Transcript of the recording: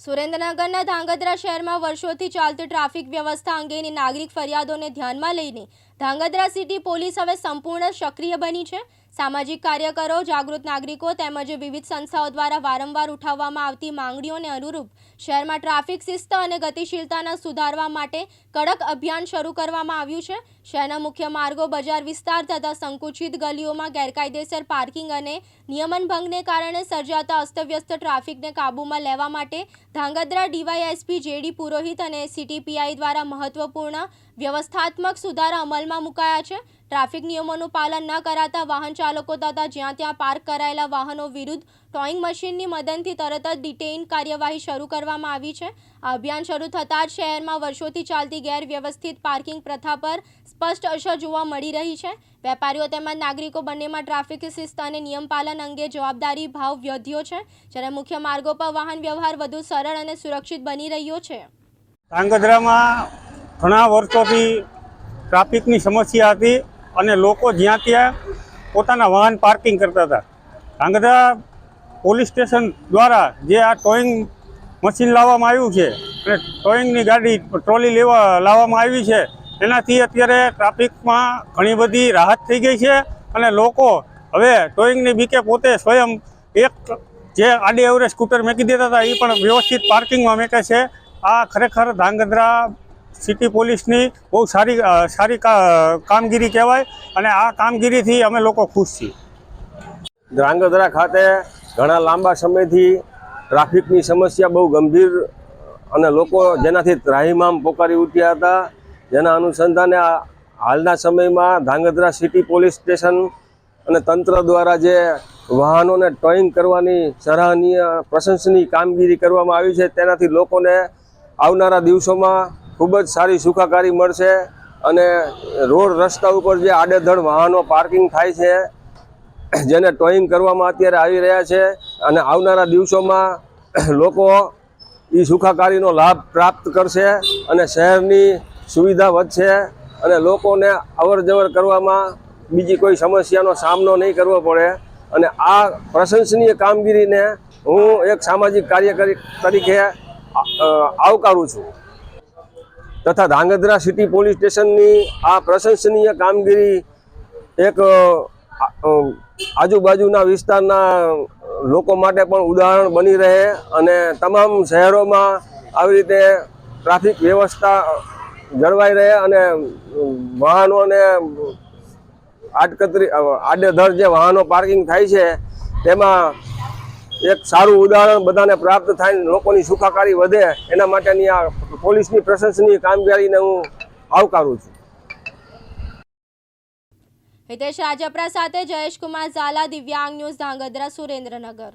સુરેન્દ્રનગરના ધાંગધ્રા શહેરમાં વર્ષોથી ચાલતી ટ્રાફિક વ્યવસ્થા અંગેની નાગરિક ફરિયાદોને ધ્યાનમાં લઈને ધાંગધ્રા સિટી પોલીસ હવે સંપૂર્ણ સક્રિય બની છે. સામાજિક કાર્યકરો, જાગૃત નાગરિકો તેમજ વિવિધ સંસ્થાઓ દ્વારા વારંવાર ઉઠાવવામાં આવતી માંગણીઓને અનુરૂપ શહેરમાં ટ્રાફિક શિસ્ત અને ગતિશીલતાના સુધારવા માટે કડક અભિયાન શરૂ કરવામાં આવ્યું છે. શહેરના મુખ્ય માર્ગો, બજાર વિસ્તાર તથા સંકુચિત ગલીઓમાં ગેરકાયદેસર પાર્કિંગ અને નિયમન ભંગને કારણે સર્જાતા અસ્તવ્યસ્ત ટ્રાફિકને કાબૂમાં લેવા માટે ધાંગધ્રા ડીવાયએસપી જેડી પુરોહિત અને સીટીપીઆઈ દ્વારા મહત્વપૂર્ણ વ્યવસ્થાત્મક સુધારા અમલમાં મુકાયા છે. ટ્રાફિક નિયમોનું પાલન ન કરાતા વાહન ચાલકો તથા જ્યાં ત્યાં પાર્ક કરાયેલા વાહનો વિરુદ્ધ ટોઈંગ મશીનની મદદથી તરત જ ડિટેઇન કાર્યવાહી શરૂ કરવામાં આવી છે. આ અભિયાન શરૂ થતાં જ શહેરમાં વર્ષોથી ચાલતી ગેરવ્યવસ્થિત પાર્કિંગ પ્રથા પર સ્પષ્ટ અસર જોવા મળી રહી છે. વેપારીઓ તેમજ નાગરિકો બંનેમાં ટ્રાફિક શિસ્ત અને નિયમ પાલન અંગે જવાબદારી ભાવ વધ્યો છે, જ્યારે મુખ્ય માર્ગો પર વાહન વ્યવહાર વધુ સરળ અને સુરક્ષિત બની રહ્યો છે. ધાંગધ્રામાં ઘણા વર્ષોથી ટ્રાફિકની સમસ્યા હતી અને લોકો જ્યાં ત્યાં પોતાના વાહન પાર્કિંગ કરતા હતા. ધાંગધ્રા પોલીસ સ્ટેશન દ્વારા જે આ ટોઈંગ મશીન લાવવામાં આવ્યું છે અને ટોઈંગની ગાડી ટ્રોલી લેવા લાવવામાં આવી છે, એનાથી અત્યારે ટ્રાફિકમાં ઘણી બધી રાહત થઈ ગઈ છે અને લોકો હવે ટોઈંગની બીકે પોતે સ્વયં એક જે આડી અવરે સ્કૂટર મેકી દેતા હતા, એ પણ વ્યવસ્થિત પાર્કિંગમાં મેકે છે. આ ખરેખર ધાંગધ્રા સિટી પોલીસની બહુ સારી સારી કામગીરી કહેવાય અને આ કામગીરીથી અમે લોકો ખુશ છીએ. ધ્રાંગધ્રા ખાતે ઘણા લાંબા સમયથી ટ્રાફિકની સમસ્યા બહુ ગંભીર અને લોકો જેનાથી ત્રાહિમામ પોકારી ઉઠ્યા હતા, જેના અનુસંધાને હાલના સમયમાં ધ્રાંગધ્રા સિટી પોલીસ સ્ટેશન અને તંત્ર દ્વારા જે વાહનોને ટોઈંગ કરવાની સરાહનીય પ્રશંસનીય કામગીરી કરવામાં આવી છે, તેનાથી લોકોને આવનારા દિવસોમાં ખૂબ જ સારી સુખાકારી મળશે અને રોડ રસ્તા ઉપર જે આડેધડ વાહનો પાર્કિંગ થાય છે, જેને ટોઈંગ કરવામાં અત્યારે આવી રહ્યા છે અને આવનારા દિવસોમાં લોકો એ સુખાકારીનો લાભ પ્રાપ્ત કરશે અને શહેરની સુવિધા વધશે અને લોકોને અવર જવર કરવામાં બીજી કોઈ સમસ્યાનો સામનો નહીં કરવો પડે. અને આ પ્રશંસનીય કામગીરીને હું એક સામાજિક કાર્યકરી તરીકે આવકારું છું. તથા ધ્રાંગધ્રા સિટી પોલીસ સ્ટેશનની આ પ્રશંસનીય કામગીરી એક આજુબાજુના વિસ્તારના લોકો માટે પણ ઉદાહરણ બની રહે અને તમામ શહેરોમાં આવી રીતે ટ્રાફિક વ્યવસ્થા જળવાઈ રહે અને વાહનોને આડકતરી આડેધડ જે વાહનો પાર્કિંગ થાય છે, તેમાં એક સારું ઉદાહરણ બધાને પ્રાપ્ત થાય લોકોની સુખાકારી વધે, એના માટેની આ પોલીસની પ્રશંસનીય કામગીરીને હું આવકારું છું. હિતેશ રાજપરા સાથે જયેશ કુમાર ઝાલા, દિવ્યાંગ ન્યૂઝ ધાંગધ્રા સુરેન્દ્રનગર.